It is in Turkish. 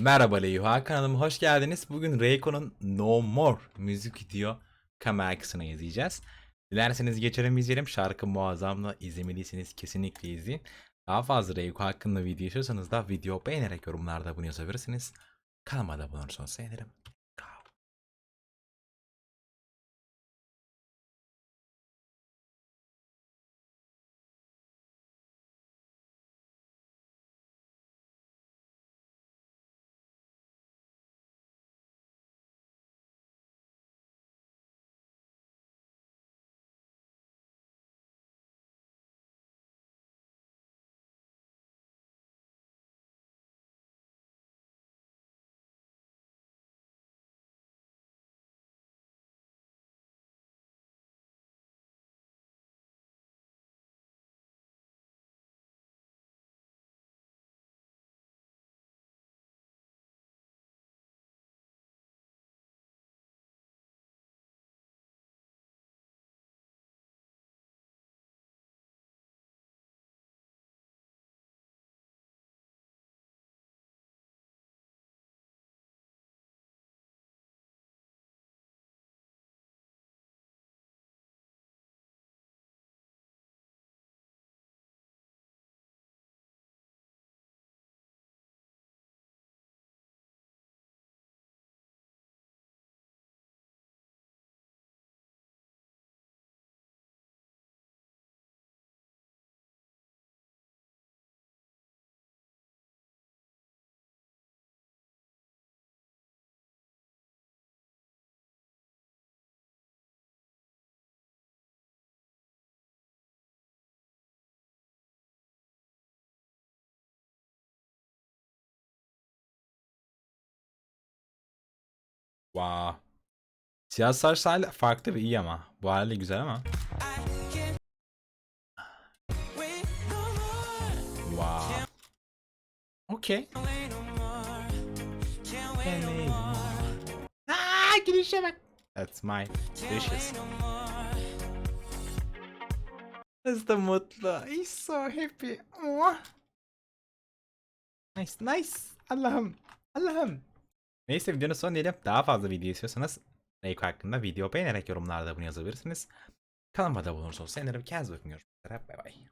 Merhaba Leyha kanalıma hoş geldiniz. Bugün Reiko'nun No More müzik video kamera kısmını izleyeceğiz. Dilerseniz geçelim izleyelim. Şarkı muazzamla izlemediyseniz kesinlikle izleyin. Daha fazla Reiko hakkında video istiyorsanız da video beğenerek yorumlarda bunu yazabilirsiniz. Kanalıma da abone olursanız sevinirim. Wow. Siyah saçlı hali farklı ve iyi ama. Bu hali güzel ama. Wow. Okay. Aa, girişe bak. That's my wishes. Kız da mutlu. He's so happy. Oh. Nice, nice. Allah'ım. Allah'ım. Neyse videonun sonu diyelim. Daha fazla video istiyorsanız Reiko hakkında video beğenerek yorumlarda bunu yazabilirsiniz. Kanalıma da abone olursanız sevinirim. Kendinize bakın. Görüşmek üzere. Bay bay.